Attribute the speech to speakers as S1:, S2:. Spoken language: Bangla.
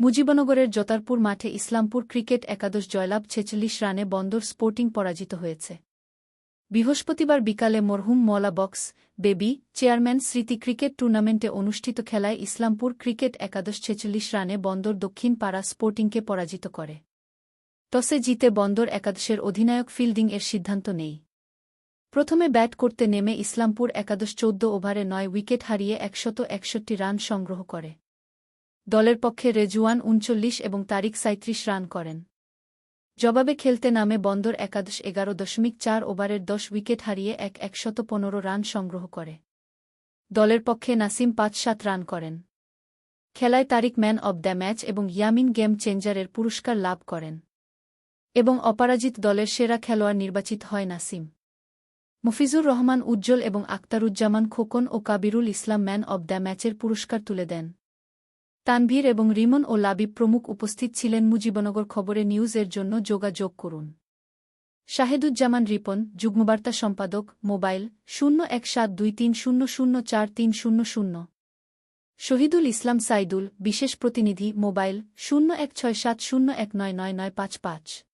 S1: মুজিবনগরের জতারপুর মাঠে ইসলামপুর ক্রিকেট একাদশ জয়লাভ ছেচল্লিশ রানে বন্দর স্পোর্টিং পরাজিত হয়েছে। বৃহস্পতিবার বিকালে মরহুম মলা বক্স বেবি চেয়ারম্যান স্মৃতি ক্রিকেট টুর্নামেন্টে অনুষ্ঠিত খেলায় ইসলামপুর ক্রিকেট একাদশ ছেচল্লিশ রানে বন্দর দক্ষিণ পাড়া স্পোর্টিংকে পরাজিত করে। টসে জিতে বন্দর একাদশের অধিনায়ক ফিল্ডিং এর সিদ্ধান্ত নেই। প্রথমে ব্যাট করতে নেমে ইসলামপুর একাদশ চৌদ্দ ওভারে নয় উইকেট হারিয়ে একশত একষট্টি রান সংগ্রহ করে। দলের পক্ষে রেজুয়ান উনচল্লিশ এবং তারিক সাঁত্রিশ রান করেন। জবাবে খেলতে নামে বন্দর একাদশ এগারো দশমিক চার ওভারের দশ উইকেট হারিয়ে এক একশত পনেরো রান সংগ্রহ করে। দলের পক্ষে নাসিম পাঁচ সাত রান করেন। খেলায় Tariq man of the match এবং ইয়ামিন গেম চেঞ্জারের পুরস্কার লাভ করেন। এবং অপরাজিত দলের সেরা খেলোয়াড় নির্বাচিত হয় নাসিম। মফিজুর রহমান উজ্জ্বল এবং আক্তারুজ্জামান খোকন ও Kabirul Islam man of the ম্যাচের পুরস্কার তুলে দেন। তানভীর এবং রিমন ও লাবি প্রমুখ উপস্থিত ছিলেন মুজিবনগর খবরে নিউজের জন্য যোগাযোগ করুন। শাহেদুজ্জামান রিপন, যুগ্মবার্তা সম্পাদক, মোবাইল, শূন্য এক সাত দুই তিন শূন্য শূন্য চার তিন শূন্য শূন্য। শহীদুল ইসলাম সাইদুল, বিশেষ প্রতিনিধি, মোবাইল, শূন্য এক ছয় সাত শূন্য এক নয় নয় নয় পাঁচ পাঁচ।